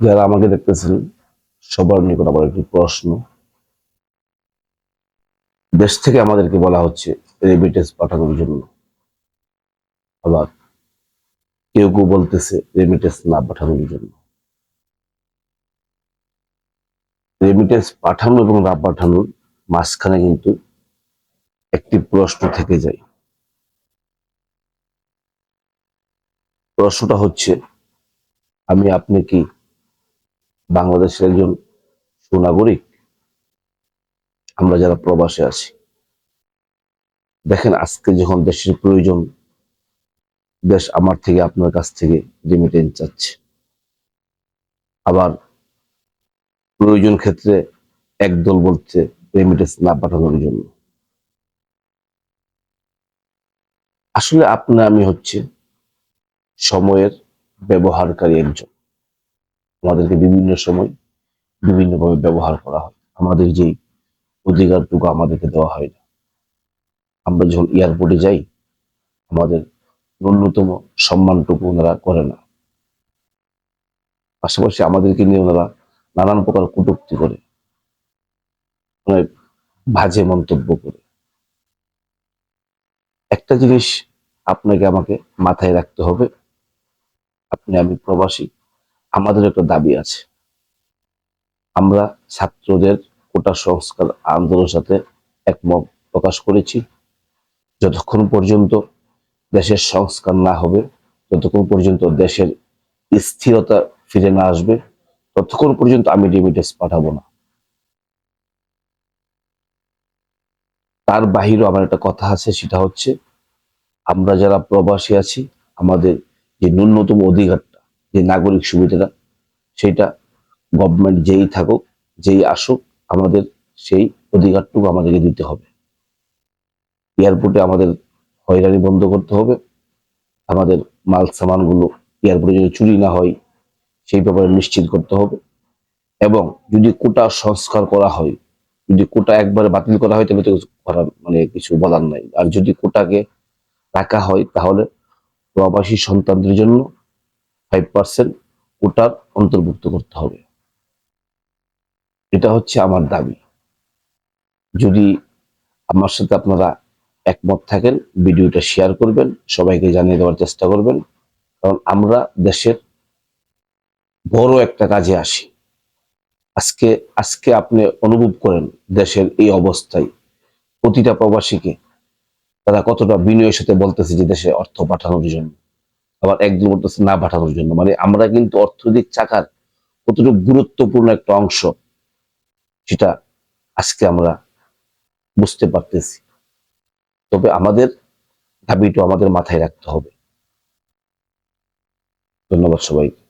যারা আমাকে দেখতেছেন, সবার নিকট আবার একটি প্রশ্ন। দেশ থেকে আমাদেরকে বলা হচ্ছে রেমিটেন্স পাঠানোর জন্য। আবার কেউ কেউ বলতেছে রেমিটেন্স না পাঠানোর জন্য। রেমিটেন্স পাঠানো এবং না পাঠানোর মাঝখানে কিন্তু একটি প্রশ্ন থেকে যায়। প্রশ্নটা হচ্ছে, আমি আপনি কি বাংলাদেশের একজন সুনাগরিক। আমরা যারা প্রবাসে আছি, দেখেন আজকে যখন দেশের প্রয়োজন, দেশ আমার থেকে, আপনার কাছ থেকে রেমিটেন্স চাচ্ছে। আবার প্রয়োজন ক্ষেত্রে একদল বলছে রেমিটেন্স না পাঠানোর জন্য। আসলে আপনি, আমি হচ্ছে সময়ের ব্যবহারকারী একজন। আমাদেরকে বিভিন্ন সময় বিভিন্নভাবে ব্যবহার করা হয়। আমাদের যেই অধিকারটুকু আমাদেরকে দেওয়া হয় না। আমরা যখন এয়ারপোর্টে যাই, আমাদের ন্যূনতম সম্মানটুকু ওনারা করে না। পাশাপাশি আমাদেরকে নিয়ে ওনারা নানান প্রকার কটূক্তি করে অনেক বাজে মন্তব্য করে। একটা জিনিস আপনাকে আমাকে মাথায় রাখতে হবে। আপনি আমি প্রবাসী আমাদের একটা দাবি আছে। আমরা ছাত্রদের কোটা সংস্কার আন্দোলনের সাথে একমত প্রকাশ করেছি। যতক্ষণ পর্যন্ত দেশের সংস্কার না হবে, যতক্ষণ পর্যন্ত দেশের স্থিরতা ফিরে না আসবে, ততক্ষণ পর্যন্ত আমি রেমিটেন্স পাঠাবো না। তার বাহিরেও আমার একটা কথা আছে, সেটা হচ্ছে আমরা যারা প্রবাসী আছি, আমাদের যে ন্যূনতম অধিকারটা যে নাগরিক সুবিধাটা সেটা গভর্নমেন্ট যেই থাকুক, যেই আসুক, আমাদের সেই অধিকারটুকু আমাদেরকে দিতে হবে। এয়ারপোর্টে আমাদের হয়রানি বন্ধ করতে হবে। আমাদের মাল সামানগুলো এয়ারপোর্টে যদি চুরি না হয়, সেই ব্যাপারে নিশ্চিত করতে হবে। এবং যদি কোটা সংস্কার করা হয়, যদি কোটা একবারে বাতিল করা হয় তবে তো করার মানে কিছু বলার নাই। আর যদি কোটাকে রাখা হয়, তাহলে প্রবাসী সন্তানদের জন্য ফাইভ পার্সেন্ট কোটার অন্তর্ভুক্ত করতে হবে। এটা হচ্ছে আমার দাবি। যদি আমার সাথে আপনারা একমত থাকেন, ভিডিওটা শেয়ার করবেন, সবাইকে জানিয়ে দেওয়ার চেষ্টা করবেন, কারণ আমরা দেশের বড় একটা কাজে আসি। আজকে আজকে আপনি অনুভব করেন দেশের এই অবস্থায় প্রতিটা প্রবাসীকে তারা কতটা বিনয়ের সাথে বলতেছে যে দেশে অর্থ পাঠানোর জন্য। আবার একজন বলতেছে, না পাঠানোর জন্য। মানে আমরা কিন্তু অর্থনৈতিক চাকার কতটুকু গুরুত্বপূর্ণ একটা অংশ, সেটা আজকে আমরা বুঝতে পারতেছি। তবে আমাদের দাবিটা আমাদের মাথায় রাখতে হবে। ধন্যবাদ সবাইকে।